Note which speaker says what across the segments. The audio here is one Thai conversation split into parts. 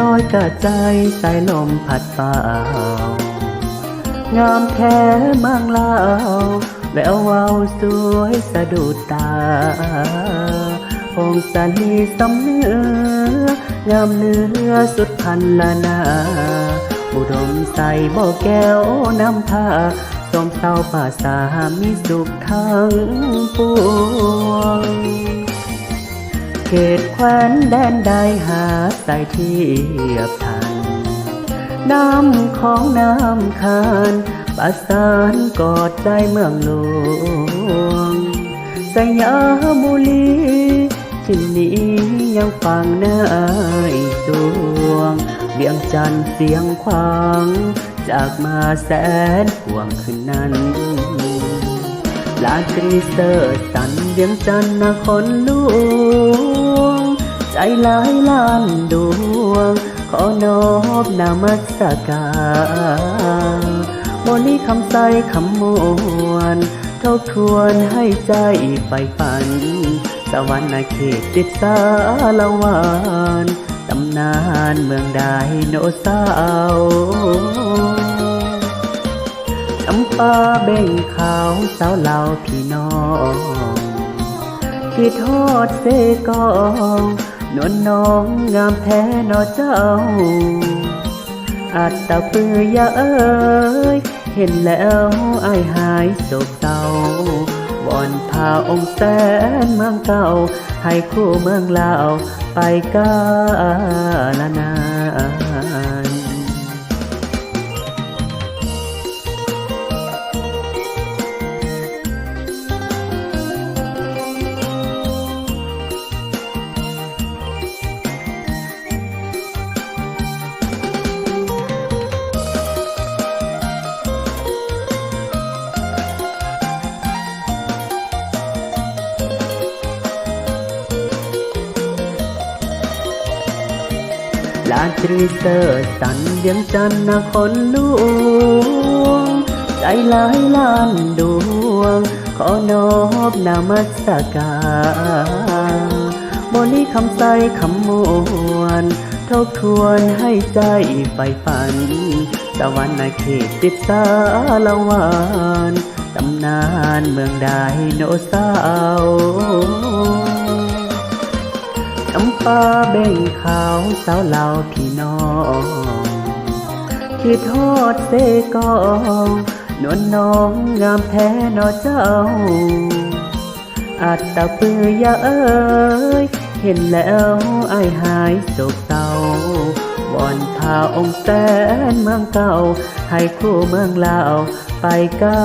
Speaker 1: ลอยกระใจสายลมพัดเป่างามแท้มืองลาวแวววาวสวยสะดุดตาพงสาลีสำเนื้องามเนื้อสุดพันละนาอุดมใส่บ่อแก้วน้ำพาสมเศร้าป่าสามีสุขทั้งปวง เขตแคว้นแดนใดหาใส่เทียบทัน น้ำของน้ำคานประสานกอดใจเมืองหลวง สยามบุรีที่นี้ยังฟังนายสวงเวียงจันทร์เสียงขวางจากมาแสนห่วงคืนนั้นลาตรีเสอร์สันเวียงจันทร์นครหลวง ใจหลายล้านดวง ขอนอบนามัสการโมลีคำใสคำมวนทบทวนให้ใจไปฝัน สวรรค์เขตติดสารวานตำนานเมืองไดโนเสาร์น้ำปลาเบ่งขาวสาวเหล่าพี่น้อง ที่ทอดเสกอง นวลน้องงามแท้นอเจ้า อาจตาปือยาเอ้ย เห็นแล้วไอหายโศกเศร้าวอนพาองค์แสนเมืองเก่า ให้คู่เมืองลาวไปกาลนา นลาตรีเสอร์สันเวียงจันทร์นครหลวงใจหลายล้านดวง ขอนอบนามัสการบนี้คำใสคำมวนทบทวนให้ใจไปฝันสวรรค์เขตติดสารวานตำนานเมืองไดโนเสา น้ำปาเบ่งขาวสาวเหล่าพี่น้องที่ทอดเสกองนวลน้องงามแท้นอเจ้า อาจตะปือยาเอ้ย เห็นแล้วไอหายโศกเศร้าวอนพาองค์แสนเมืองเก่า ให้คู่เมืองลาวไปกา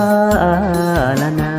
Speaker 1: ลนา